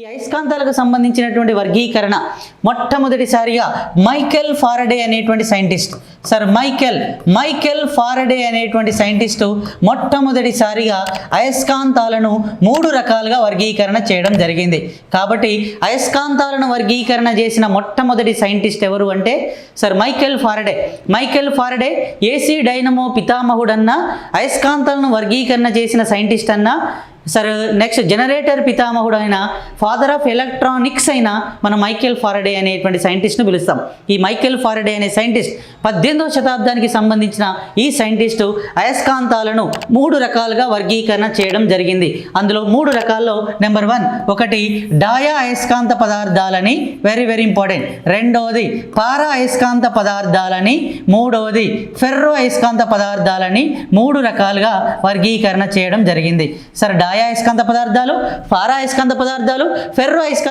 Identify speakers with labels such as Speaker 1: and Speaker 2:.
Speaker 1: ఈ అయస్కాంతాలకు సంబంధించినటువంటి వర్గీకరణ మొట్టమొదటిసారిగా మైకెల్ ఫారడే అనేటువంటి scientist. Sir Michael Michael Faraday అనేటువంటి సైంటిస్టు మొట్టమొదటిసారిగా అయస్కాంతాలను మూడు రకాలుగా వర్గీకరణ చేయడం జరిగింది. కాబట్టి అయస్కాంతాలను వర్గీకరణ చేసిన మొట్టమొదటి సైంటిస్ట్ ఎవరు అంటే sir Michael Faraday. Michael Faraday AC dynamo పితామహుడన్నా అయస్కాంతాలను వర్గీకరణ చేసిన సైంటిస్ట్ అన్నా సరే నెక్స్ట్ జనరేటర్ పితామహుడు అయిన ఫాదర్ ఆఫ్ ఎలక్ట్రానిక్స్ అయిన మన మైకేల్ ఫారడే అనేటువంటి సైంటిస్ట్ను పిలుస్తాం. ఈ మైకేల్ ఫారడే అనే సైంటిస్ట్ పద్దెనిమిదవ శతాబ్దానికి సంబంధించిన ఈ సైంటిస్టు అయస్కాంతాలను మూడు రకాలుగా వర్గీకరణ చేయడం జరిగింది. అందులో మూడు రకాల్లో నెంబర్ వన్ ఒకటి డాయా అయస్కాంత పదార్థాలని వెరీ వెరీ ఇంపార్టెంట్ రెండవది పారా అయస్కాంత పదార్థాలని మూడవది ఫెర్రో అయస్కాంత పదార్థాలని మూడు రకాలుగా వర్గీకరణ చేయడం జరిగింది. సరే డాయా అయస్కాంత పదార్థాలు పారా అయస్కాంత పదార్థాలు ఫెర్రో అయస్కాంత